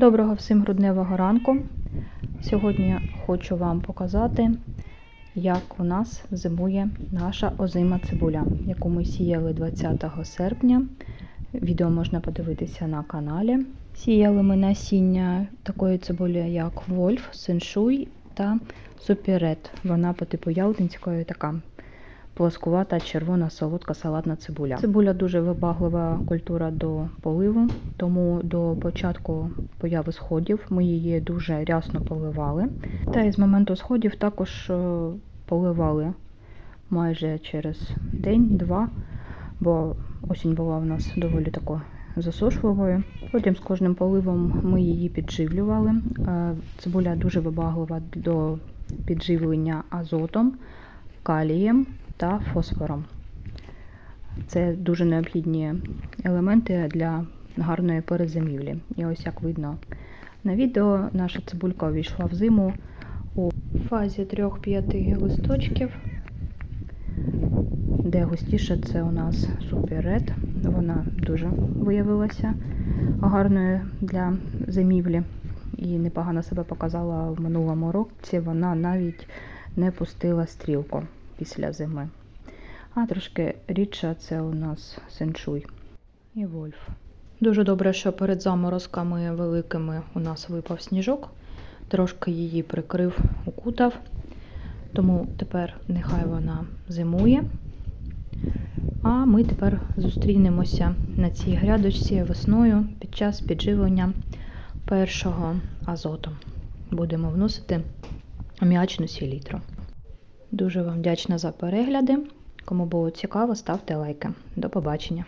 Доброго всім грудневого ранку. Сьогодні я хочу вам показати, як у нас зимує наша озима цибуля, яку ми сіяли 20 серпня. Відео можна подивитися на каналі. Сіяли ми насіння такої цибулі, як Вольф, Сеншуй та Суперет. Вона по типу ялтинської така плоскувата червона солодка салатна цибуля. Цибуля дуже вибаглива культура до поливу, тому до початку появи сходів ми її дуже рясно поливали. Та і з моменту сходів також е, поливали майже через день-два, бо осінь була в нас доволі такою засушливою. Потім з кожним поливом ми її підживлювали. Е, Цибуля дуже вибаглива до підживлення азотом, калієм та фосфором. Це дуже необхідні елементи для гарної перезимівлі. І ось як видно на відео, наша цибулька увійшла в зиму у фазі 3-5 листочків, де густіше це у нас суперред. Вона дуже виявилася гарною для зимівлі і непогано себе показала в минулому році. Вона навіть не пустила стрілку після зими. А трошки рідша це у нас сенчуй і вольф. Дуже добре, що перед заморозками великими у нас випав сніжок, трошки її прикрив, укутав, тому тепер нехай вона зимує. А ми тепер зустрінемося на цій грядочці весною під час підживлення першого азоту. Будемо вносити аміачну селітру. Дуже вам вдячна за перегляди. Кому було цікаво, ставте лайки. До побачення!